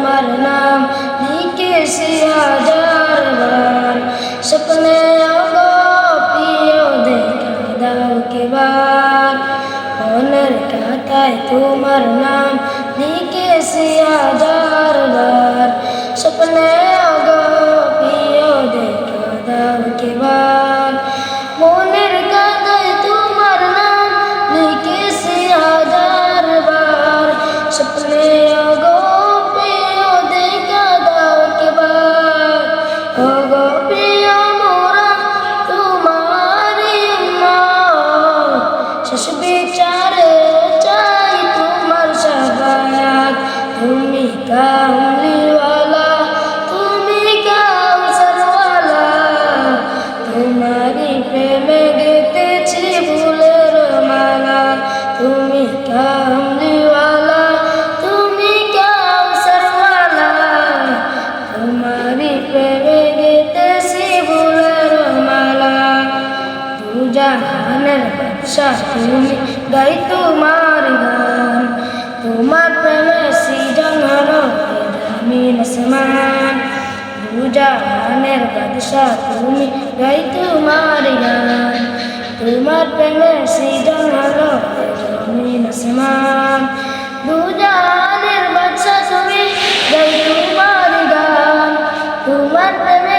তোমার নাম লিখেছি হাজার বার স্বপ্নে আগো প্রিয় দেখা দাও কেবার মনের খাতায় তোমার নাম লিখেছি হাজার বার স্বপ্নে নিঃশ্বাস তুমি গাই তোমার গান। তোমার প্রেমে সৃজন হলো দামিন সমান দুজাহানের বাদশাহ তুমি গাই তোমার গান। তোমার প্রেমে সৃজন হলো দামিন সমান দুজাহানের বাদশাহ তুমি গাই তোমার গান। তোমার প্রেমে